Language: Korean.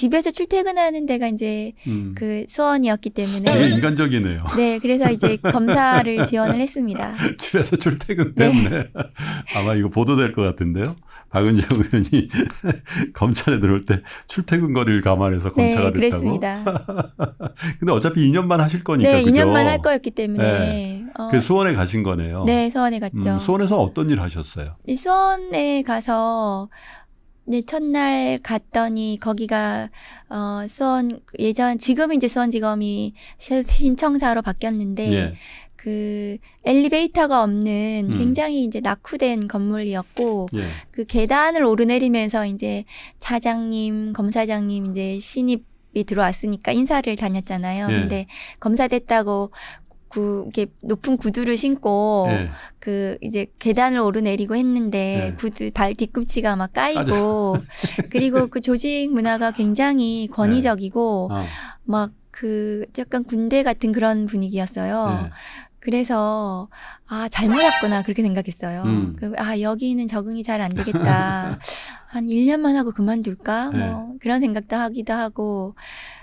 집에서 출퇴근하는 데가 이제 음. 그 소원이었기 되게 때문에 인간적이네요. 네, 그래서 이제 검사를 지원을 했습니다. 집에서 출퇴근 네. 때문에 아마 이거 보도될 것 같은데요. 박은정 의원이 검찰에 들어올 때 출퇴근 거리를 감안해서 검사가 네, 됐다고. 그랬습니다. 근데 어차피 2년만 하실 거니까 네, 그죠? 2년만 할 거였기 때문에 네. 어, 그 수원에 가신 거네요. 네, 수원에 갔죠. 음, 수원에서 어떤 일 하셨어요? 이 수원에 가서 이제 첫날 갔더니 거기가 어 수원 예전 지금 이제 수원지검이 시- 신청사로 바뀌었는데 예. 그 엘리베이터가 없는 음. 굉장히 이제 낙후된 건물이었고 예. 그 계단을 오르내리면서 이제 차장님, 검사장님 이제 신입 이 들어왔으니까 인사를 다녔잖아요. 예. 근데 검사 됐다고 그 이렇게 높은 구두를 신고 예. 그 이제 계단을 오르내리고 했는데 네. 구두 발 뒤꿈치가 막 까이고 그리고 그 조직 문화가 굉장히 권위적이고 어. 막그 약간 군대 같은 그런 분위기였어요. 예. 그래서 아 잘못 왔구나 그렇게 생각했어요. 음. 그, 아 여기는 적응이 잘 안 되겠다. 한 1년만 하고 그만둘까? 네. 뭐 그런 생각도 하기도 하고